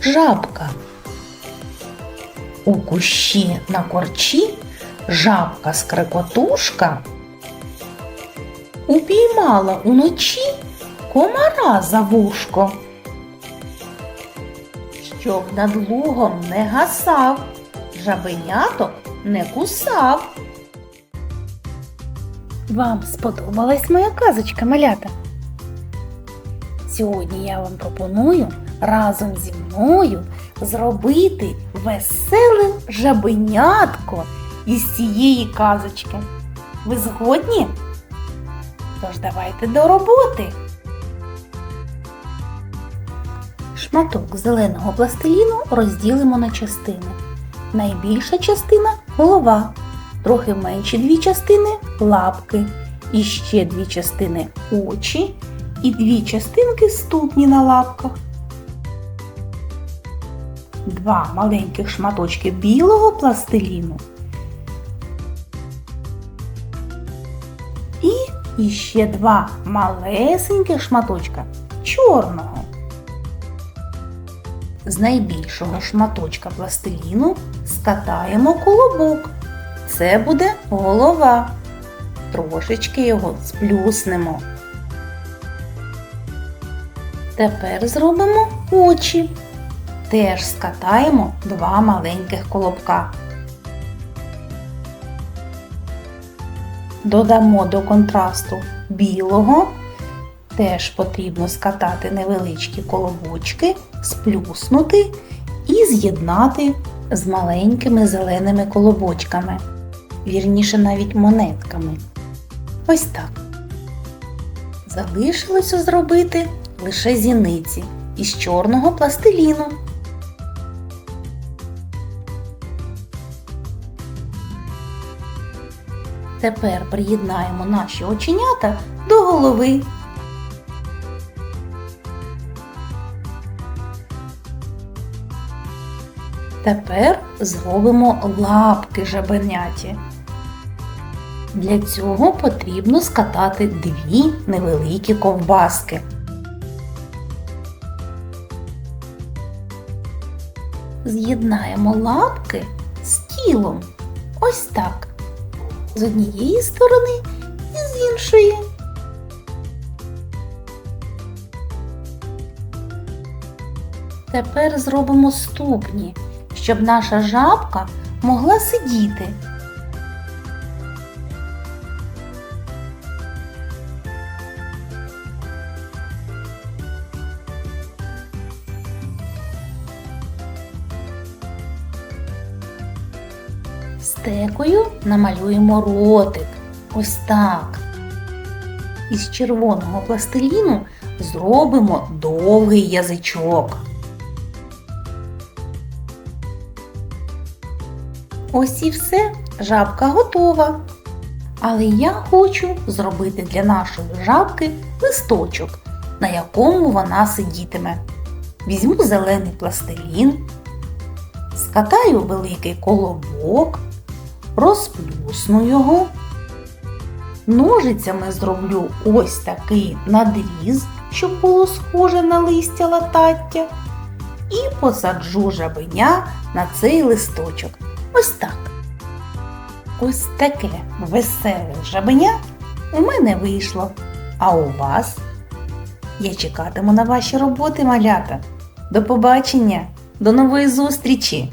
жабка. У кущі на корчі жабка скрекотушка упіймала уночі комара за вушко. Щоб над лугом не гасав, жабеняток не кусав. Вам сподобалась моя казочка, малята? Сьогодні я вам пропоную разом зі мною зробити веселе жабенятко із цієї казочки. Ви згодні? Тож давайте до роботи. Шматок зеленого пластиліну розділимо на частини. Найбільша частина голова, трохи менші дві частини лапки, і ще дві частини очі і дві частинки ступні на лапках. Два маленьких шматочки білого пластиліну і іще два малесеньких шматочка чорного. З найбільшого шматочка пластиліну скатаємо колобок. Це буде голова. Трошечки його сплюснемо. Тепер зробимо очі. Теж скатаємо два маленьких колобка. Додамо до контрасту білого. Теж потрібно скатати невеличкі колобочки, сплюснути і з'єднати з маленькими зеленими колобочками. Вірніше навіть монетками. Ось так. Залишилося зробити лише зіниці із чорного пластиліну. Тепер приєднаємо наші оченята до голови. Тепер зробимо лапки жабеняті. Для цього потрібно скатати дві невеликі ковбаски. З'єднаємо лапки з тілом. Ось так. З однієї сторони і з іншої. Тепер зробимо ступні, щоб наша жабка могла сидіти. Стекою намалюємо ротик. Ось так. Із червоного пластиліну зробимо довгий язичок. Ось і все, жабка готова. Але я хочу зробити для нашої жабки листочок, на якому вона сидітиме. Візьму зелений пластилін, скатаю великий колобок, розплюсну його. Ножицями зроблю ось такий надріз, щоб було схоже на листя латаття, і посаджу жабеня на цей листочок. Ось так. Ось таке веселе жабеня у мене вийшло. А у вас? Я чекатиму на ваші роботи, малята. До побачення, до нової зустрічі!